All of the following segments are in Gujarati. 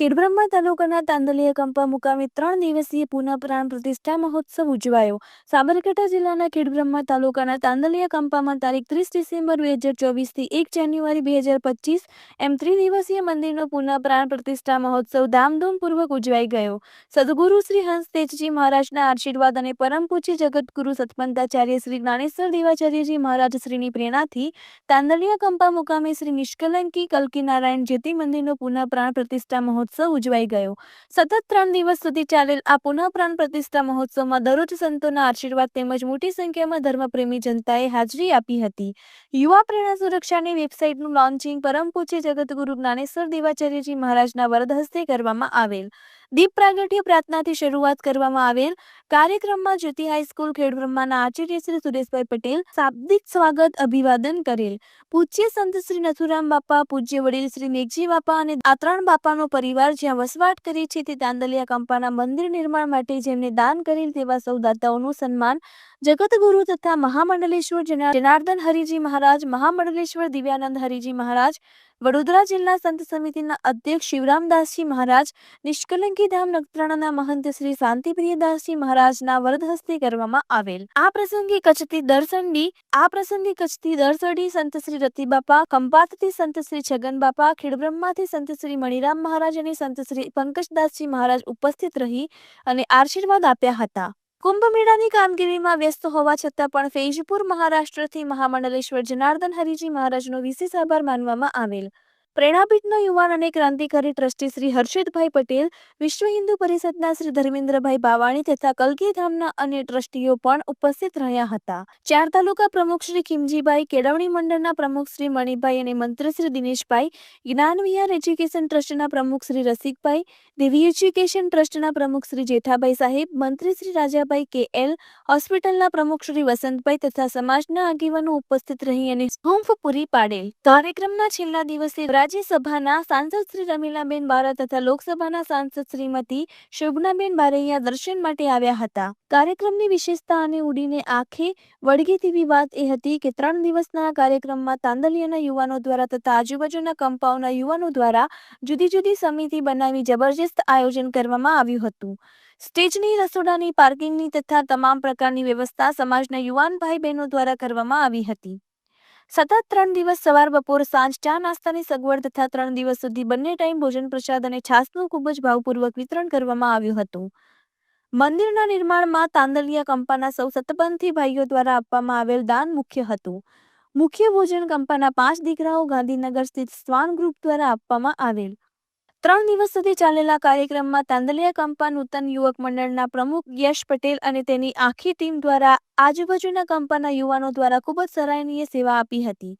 Khedbrahma તાલુકાના તાંદલીયા કંપા મુકામે ત્રણ દિવસીય પુનઃ પ્રાણ પ્રતિષ્ઠા મહોત્સવ ઉજવાયો. સાબરકાંઠા જિલ્લાના ખેડબ્રહ્મા તાલુકાના તાંદલીયા કંપામાં તારીખ ત્રીસ ડિસેમ્બર બે હજાર ચોવીસથી એક જાન્યુઆરી બે હજાર પચીસ એમ ત્રિદિવસીય મંદિરનો પુનઃ પ્રાણ પ્રતિષ્ઠા મહોત્સવ ધામધૂમપૂર્વક ઉજવાઈ ગયો. સદગુરુ શ્રી હંસ તેજજી મહારાજના આશીર્વાદ અને પરમ પૂજ્ય જગતગુરુ સતપંતાચાર્ય શ્રી જ્ઞાનેશ્વર દેવાચાર્યજી મહારાજ શ્રીની પ્રેરણાથી તાંદલીયા કંપા મુકામે શ્રી નિષ્કલંકી કલ્કી નારાયણ જ્યોતિ મંદિરનો પુનઃ પ્રાણ પ્રતિષ્ઠા મહોત્સવ ઉજવાઈ ગયો. સતત ત્રણ દિવસ સુધી ચાલેલ આ પુનઃ પ્રાણ પ્રતિષ્ઠા મહોત્સવમાં દરરોજ સંતોના આશીર્વાદ તેમજ મોટી સંખ્યામાં ધર્મપ્રેમી જનતાએ હાજરી આપી હતી. યુવા પ્રેરણા સુરક્ષાની વેબસાઇટનું લોન્ચિંગ પરમ પૂજ્ય જગતગુરુ જ્ઞાનેશ્વર દેવાચાર્યજી મહારાજના વરદ હસ્તે કરવામાં આવેલ. દીપ પ્રાગટ્ય પ્રાર્થનાથી શરૂઆત કરવામાં આવેલ કાર્યક્રમમાં જ્યોતિ હાઈસ્કૂલ ખેડબ્રહ્માના આચાર્ય શ્રી સુરેશભાઈ પટેલ શાબ્દિક સ્વાગત અભિવાદન કરેલ. પૂજ્ય સંત શ્રી નથુરામ બાપા, પૂજ્ય વડીલ શ્રી મેઘજી બાપા અને આ બાપાનો પરિવાર જ્યાં વસવાટ કરે છે તે તાંદલિયા કંપાના મંદિર નિર્માણ માટે જેમને દાન કરેલ તેવા સૌ દાતાઓનું સન્માન જગતગુરુ તથા મહામંડલેશ્વર જનાર્દન હરિજી મહારાજ, મહામંડલેશ્વર દિવ્યાનંદ હરિજી મહારાજ વડોદરા જિલ્લા સંત સમિતિના અધ્યક્ષ શિવરામદાસજી મહારાજ, નિષ્કલંકી ધામ નખત્રાણાના મહંત શ્રી શાંતિપ્રિયદાસજી મહારાજના વરદ હસ્તે કરવામાં આવેલ. આ પ્રસંગે કચ્છથી દર્શનડી, આ પ્રસંગે કચ્છથી દર્શડી સંત શ્રી રતિબાપા, ખંભાતથી સંત શ્રી છગનબાપા ખેડબ્રહ્માથી સંત શ્રી મણિરામ મહારાજ અને સંત શ્રી પંકજદાસજી મહારાજ ઉપસ્થિત રહી અને આશીર્વાદ આપ્યા હતા. કુંભ મેળાની કામગીરીમાં વ્યસ્ત હોવા છતાં પણ ફૈજપુર મહારાષ્ટ્રથી મહામંડલેશ્વર જનાર્દન હરિજી મહારાજનો વિશેષ આભાર માનવામાં આવેલ. પ્રેરણાપીઠના યુવાન અને ક્રાંતિકારી ટ્રસ્ટી શ્રી હર્ષિતભાઈ પટેલ, વિશ્વ હિન્દુ પરિષદના શ્રી ધર્મેન્દ્રભાઈ બાવાણી તથા કલકી ધામના અન્ય ટ્રસ્ટીઓ પણ ઉપસ્થિત રહ્યા હતા. ચાર તાલુકા પ્રમુખ શ્રી ખીમજીભાઈ, કેળવણી મંડળના પ્રમુખ શ્રી મણિભાઈ અને મંત્રી શ્રી દિનેશભાઈ, જ્ઞાન વિહાર એજ્યુકેશન ટ્રસ્ટના પ્રમુખ શ્રી રસિકભાઈ દેવી એજ્યુકેશન ટ્રસ્ટના પ્રમુખ શ્રી જેઠાભાઈ સાહેબ, મંત્રી શ્રી રાજાભાઈ કે એલ, હોસ્પિટલના પ્રમુખ શ્રી વસંતભાઈ તથા સમાજના આગેવાનો ઉપસ્થિત રહી અને હૂંફ પૂરી પાડેલ. કાર્યક્રમના છેલ્લા દિવસે રાજ્યસભાના સાંસદ શ્રી રમીલાબેન બારા તથા લોકસભાના સાંસદ શ્રીમતી શોભનાબેન બારૈયા દર્શન માટે આવ્યા હતા. કાર્યક્રમની વિશેષતા અને ઉડીને આંખે વળગી તેવી વાત એ હતી કે ત્રણ દિવસના કાર્યક્રમમાં તાંદલિયાના યુવાનો દ્વારા તથા આજુબાજુના કંપાઉના યુવાનો દ્વારા જુદી જુદી સમિતિ બનાવી જબરજસ્ત આયોજન કરવામાં આવ્યું હતું. સ્ટેજની, રસોડાની, પાર્કિંગની તથા તમામ પ્રકારની વ્યવસ્થા સમાજના યુવાન ભાઈ બહેનો દ્વારા કરવામાં આવી હતી. સતત ત્રણ દિવસ સવાર બપોર સાંજ ચા નાસ્તાની સગવડ તથા ત્રણ દિવસ સુધી બંને ટાઈમ ભોજન પ્રસાદ અને છાસનું ખૂબ જ ભાવપૂર્વક વિતરણ કરવામાં આવ્યું હતું. મંદિરના નિર્માણમાં તાંદલિયા કંપાના સૌ સતપંથી ભાઈઓ દ્વારા આપવામાં આવેલ દાન મુખ્ય હતું. મુખ્ય ભોજન કંપાના પાંચ દીકરાઓ ગાંધીનગર સ્થિત સ્વાન ગ્રુપ દ્વારા આપવામાં આવેલ. ત્રણ દિવસ સુધી ચાલેલા કાર્યક્રમમાં તાંદલિયા કંપા નૂતન યુવક મંડળના પ્રમુખ યશ પટેલ અને તેની આખી ટીમ દ્વારા આજુબાજુના કંપાના યુવાનો દ્વારા ખૂબ જ સરાહનીય સેવા આપી હતી.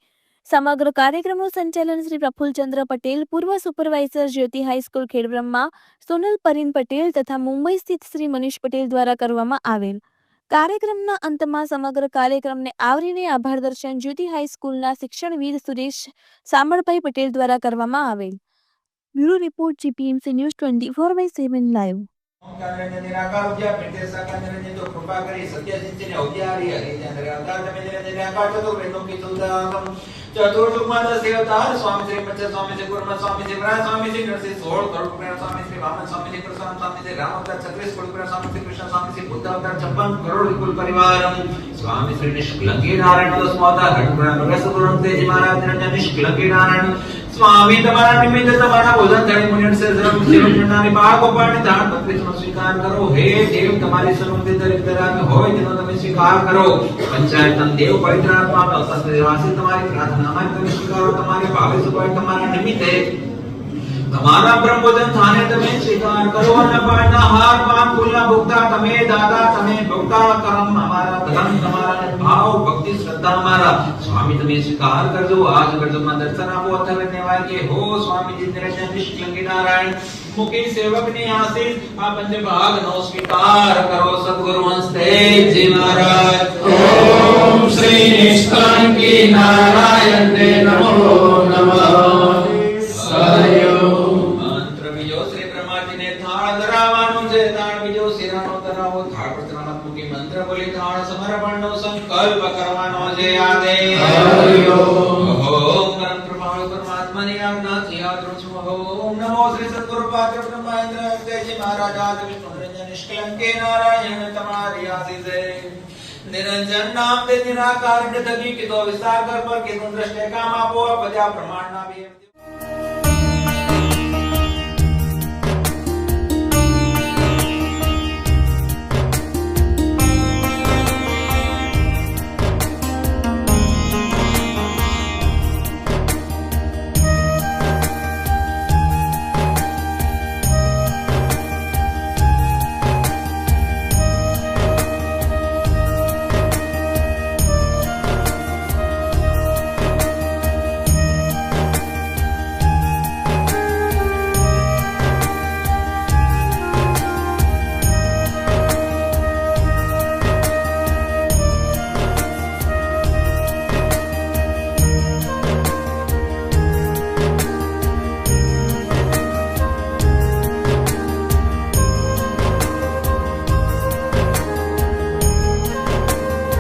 સમગ્ર કાર્યક્રમનું સંચાલન શ્રી પ્રફુલ્લચંદ્ર પટેલ, પૂર્વ supervisor Jyoti high school Khedbrahma, Sonal Parin Patel તથા મુંબઈ સ્થિત શ્રી મનીષ પટેલ દ્વારા કરવામાં આવેલ. કાર્યક્રમના અંતમાં સમગ્ર કાર્યક્રમને આવરીને આભાર દર્શન જ્યોતિ હાઈસ્કૂલના શિક્ષણવીર સુરેશ સામળભાઈ પટેલ દ્વારા કરવામાં આવેલ. Bureau report, GPMC news twenty four by seven live. Swami Shri Nishkalanki Narayan દસ ઘટપુરા નિષ્કલંકી નારાયણ. સ્વામી તમારા નિમિત્તે તમારા ભોજન થાળી મુનિયન સે ધર્મ સેવક મંડળની પાક ઉપાડની દાન પત્રીનો સ્વીકાર કરો હે દેવ તમારી સન્મુખે દરેક દરાગ હોય તેનો તમે સ્વીકાર કરો પંચાયતન દેવ પવિત્ર આત્મા અવસર નિવાસી તમારી પ્રાર્થના માં તમે સ્વીકારો તમારી ભાવે સુભાઈ તમારા નિમિત્તે તમારા બ્રહ્મભોજન થાને તમે સ્વીકાર કરો અને પાડના હાર પાન ફૂલના ભોગતા તમે દાદા તમે ભોગતા કરમ અમારા ધર્મ તમારા અને ભાવ ભક્તિ શ્રદ્ધા અમારા સ્વામી તમે સ્વીકાર કરજો આજ કરજો માં દર્શન આપો અથવા કહેવાય કે હો સ્વામીજી નિરંજન નિષ્કલંકી નારાયણ મુખી સેવકની આશીષ આ પંચ ભાગ નો સ્વીકાર કરો સદગુરુ હસ્તે જી મહારાજ ઓમ શ્રી નિષ્કલંકી નારાયણ તે નમો નમઃ સહયોગ મંત્ર બીજો શ્રી બ્રહ્માજીને થાળ ધરાવવાનો છે તાળ બીજો શિરાનો ધરાવો થાળ પર સલામત મૂકી મંત્ર બોલી થાળ સમર્પણનો સંકલ્પ કરવાનો છે આદેશ ઓમ. પરમ કૃપાળુ પરમાત્માની આજ્ઞાથી આ કરું છું ઓમ નમો શ્રી સદગુરુ પાત્ર બ્રહ્મેન્દ્ર તેજી મહારાજ વિષ્ણુ નિરંજન નિષ્કલંકે નારાયણ તમારી આશીષે. નિરંજન નામ તે નિરાકાર થકી કીધો વિસ્તાર પર કીધું દ્રષ્ટે કામ આપો બધા પ્રમાણના બે